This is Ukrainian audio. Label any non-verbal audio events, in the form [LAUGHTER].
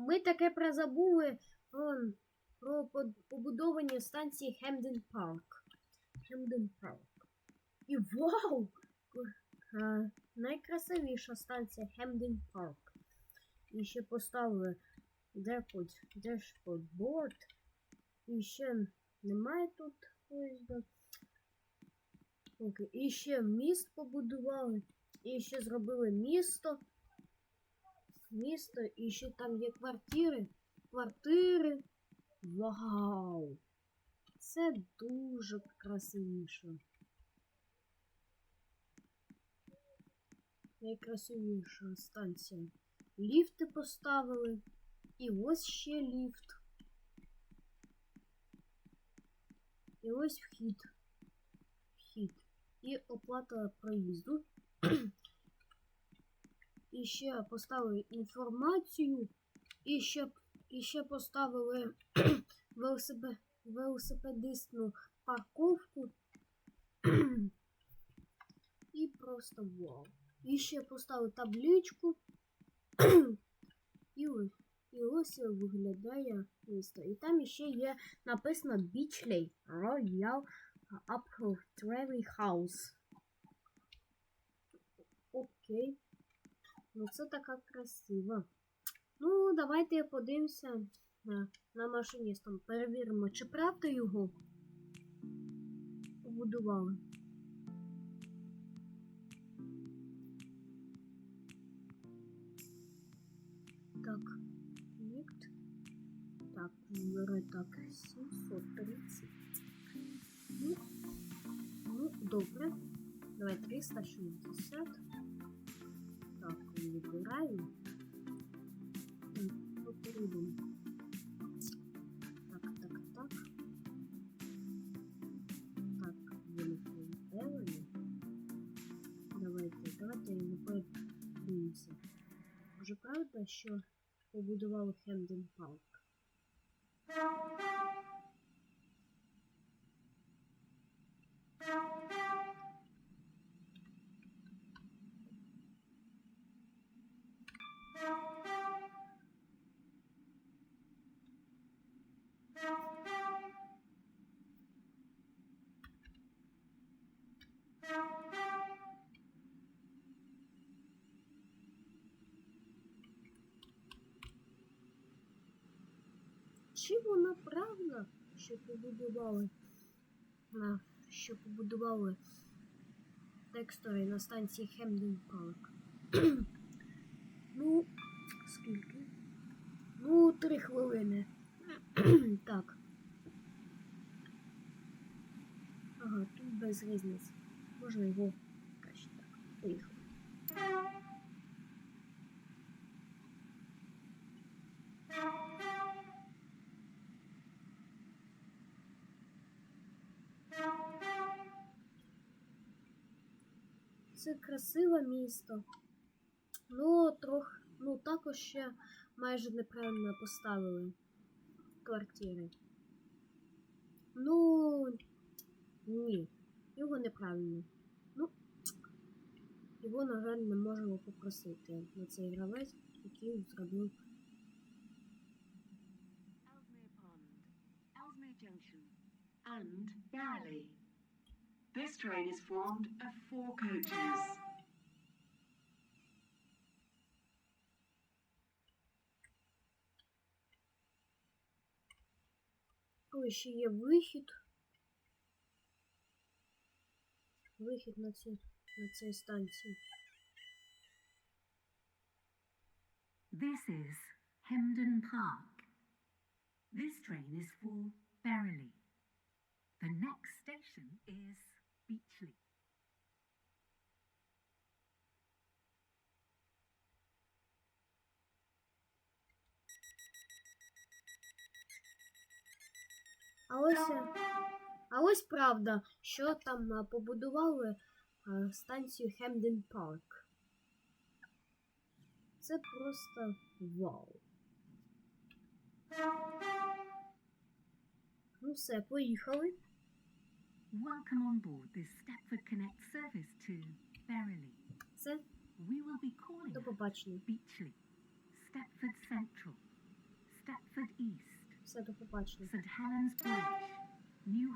Ми таке прозабули про, про побудовані станції Хемден Парк. Хемден Парк. І вау! Е, найкрасивіша станція Хемден Парк. І ще поставили дешборд, дешборд. І ще немає тут поїзда. Окей. І ще міст побудували. І ще зробили місто. Місто, і ще там є квартири. Квартири. Вау! Це дуже красивіше. Найкрасивіша станція. Ліфти поставили. І ось ще ліфт. І ось вхід. Вхід. І оплата проїзду. [CLEARS THROAT] І ще поставили інформацію. І ще, і ще поставили [CLEARS THROAT] велосипед, велосипедистну парковку. [CLEARS THROAT] І просто вау. І ще поставили табличку. [CLEARS THROAT] І і ось виглядає місто. І там ще є написано Beachley Royal Upholstery House. Окей. Ну це така красива. Ну, давайте подивимося на, на машиністом. Перевіримо, чи правда його побудували. Так, ліфт. Так, номери так, 730. Ну, ну, добре. Давай 360. Так, вибираємо. М, Так, так, так. Так, великий Евелі. Давайте, давайте не подивимося. Вже правда, що побудували Хемден Парк? Чи вона правда, що побудували на що побудували текстори на станції Хемден Парк? [CLEARS THROAT] ну, скільки? Ну, три хвилини. [CLEARS THROAT] так. Ага, тут без різниці. Можна його краще так. Поїхали. Це красиве місто. Ну, трох, ну також ще майже неправильно поставили квартири. Ну, ні, його неправильно. Ну, його, на жаль, не можемо попросити на цей гравець, який зробив. And Barley. This train is formed of four coaches. Ось ще є вихід. Вихід на цю на цій станції. This is Hemden Park. This train is for Berrily. The next station is Beachley. А ось, е, а ось правда, що там е, побудували е, станцію Хемден Парк. Це просто вау. Ну все, поїхали. Welcome on board this Stepford Connect service to Berrily. Це We will be calling до побачення. Beachley, Stepford Central, Все, до побачення. St Helens Bridge, New